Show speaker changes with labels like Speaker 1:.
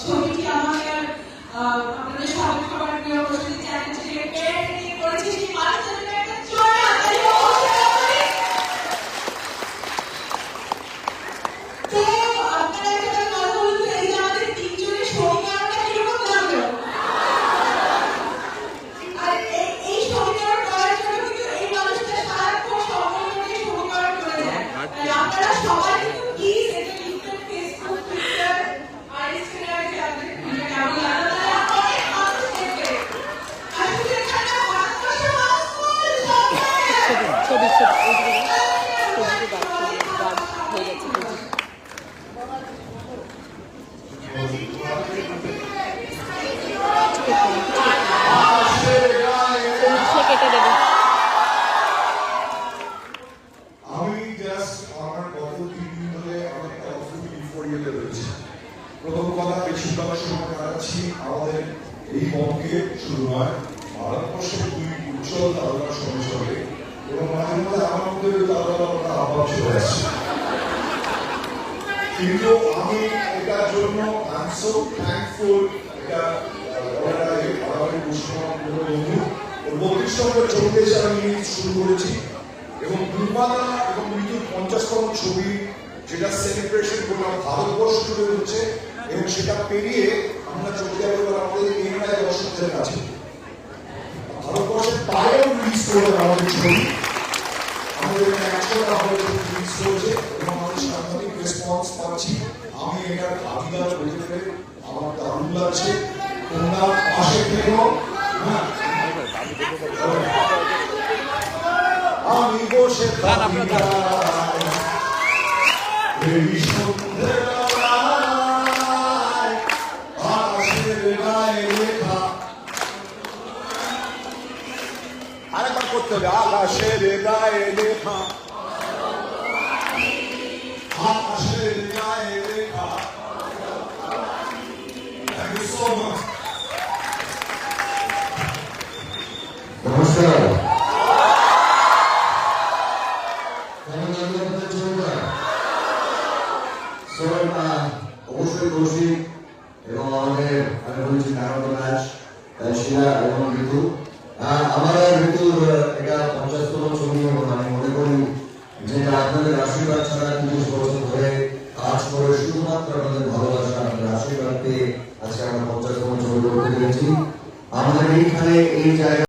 Speaker 1: ছবিটি আমাদের
Speaker 2: প্রথম কথা বেশিরভাগ সময় কাটাচ্ছি আমাদের এই মঞ্চে শুরু হয় ভারতবর্ষের দুই উজ্জ্বল তারকার সংসর্গে এবং মাঝে মাঝে আমার মধ্যে আভাব চলে আসছে কিন্তু আমি এটার জন্য আই এম সো থ্যাঙ্কফুল এটা আমাদের ছবিতে আমি শুরু করেছি। এবং দুর্বাদা এবং মৃত্যুর পঞ্চাশতম ছবি, যেটা সেলিব্রেশন ভারতবর্ষ জুড়ে হচ্ছে, এবং সেটা পেরিয়ে আমরা চলে যাব আমাদের ইংরাজি দর্শকদের কাছে। রিলিজ করবেন আমাদের ছবি আমাদের এখানে একশোটা হলে রিলিজ করেছে এবং আমাদের সাংঘাতিক রেসপন্স পাচ্ছি আমি এটার ভাগিদার বলতে পেরে আমার দারুণ লাগছে তোমরা পাশে থেকো আমি বসে করতে হবে আকাশের গায়ে লেখা আকাশের গায়ে লেখা
Speaker 3: নমস্কার অবশ্যই কৌশিক এবং আমাদের আমি বলছি নারায়ণ দাস শিলা এবং বিদ্যুৎ হ্যাঁ, আমার ঋতু, এটা আমি মনে করি যে আপনাদের আশীর্বাদ ছাড়া তিরিশ কাজ করে শুধুমাত্র আপনাদের ভালোবাসা আজকে আমরা পঞ্চাশতম ছবি আমাদের এইখানে এই জায়গা